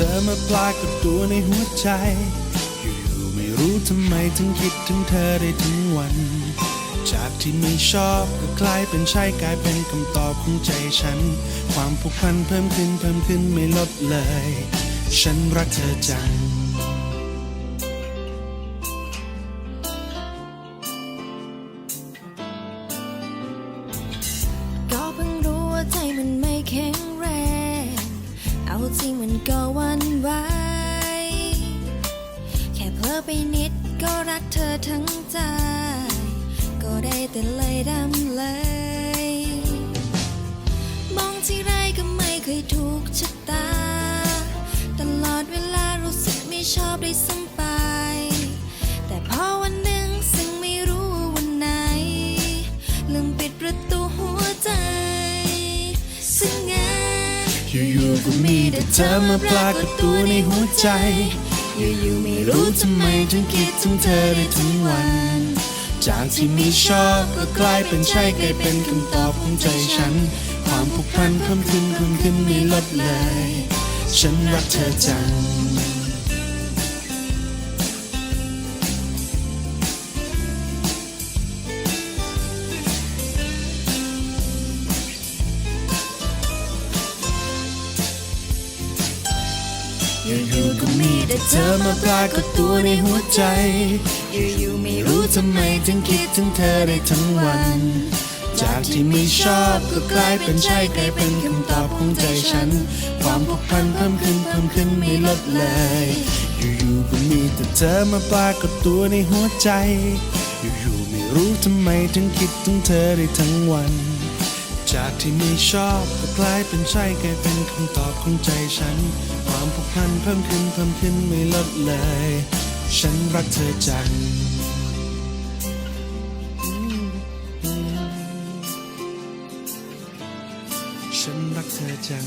ธอมาปรากฏตัวในหัวใจ อยู่ๆไม่รู้ทำไมถึงคิดถึงเธอได้ทั้งวัน จากที่ไม่ชอบก็กลายเป็นใช่กลายเป็นคำตอบของใจฉัน ความผูกพันเพิ่มขึ้นเพิ่มขึ้นไม่ลดเลย ฉันรักเธอจัง จริงมันก็วันไหวแค่เพ้อไปนิดก็รักเธอทั้งใจ ก็ได้แต่เลยดำเลย มองที่ไรก็ไม่เคยถูกชะตา ตลอดเวลารู้สึกไม่ชอบได้สัมปา อยู่ๆก็มีแต่เธอมาปรากฏตัวในหัวใจ อยู่ๆไม่รู้ทำไมถึงคิดถึงเธอได้ทั้งวัน จากที่ไม่ชอบก็กลายเป็นใช่กลายเป็นคำตอบของใจฉัน ความผูกพันเพิ่มขึ้นเพิ่มขึ้นไม่ลดเลย ฉันรักเธอจัง อยู่ๆก็มีแต่เธอมาปรากฏตัวในหัวใจ อยู่ๆไม่รู้ทำไมถึงคิดถึงเธอได้ทั้งวัน จากที่ไม่ชอบก็กลายเป็นใช่กลายเป็นคำตอบของใจฉัน ความผูกพันเพิ่มขึ้นเพิ่มขึ้นไม่ลดเลย อยู่ๆก็มีแต่เธอมาปรากฏตัวในหัวใจ อยู่ๆไม่รู้ทำไมถึงคิดถึงเธอได้ทั้งวัน จากที่ไม่ชอบก็กลายเป็นใช่กลายเป็นคำตอบของใจฉัน ความผูกพันเพิ่มขึ้นเพิ่มขึ้นไม่ลดเลย ฉันรักเธอจังฉันรักเธอจัง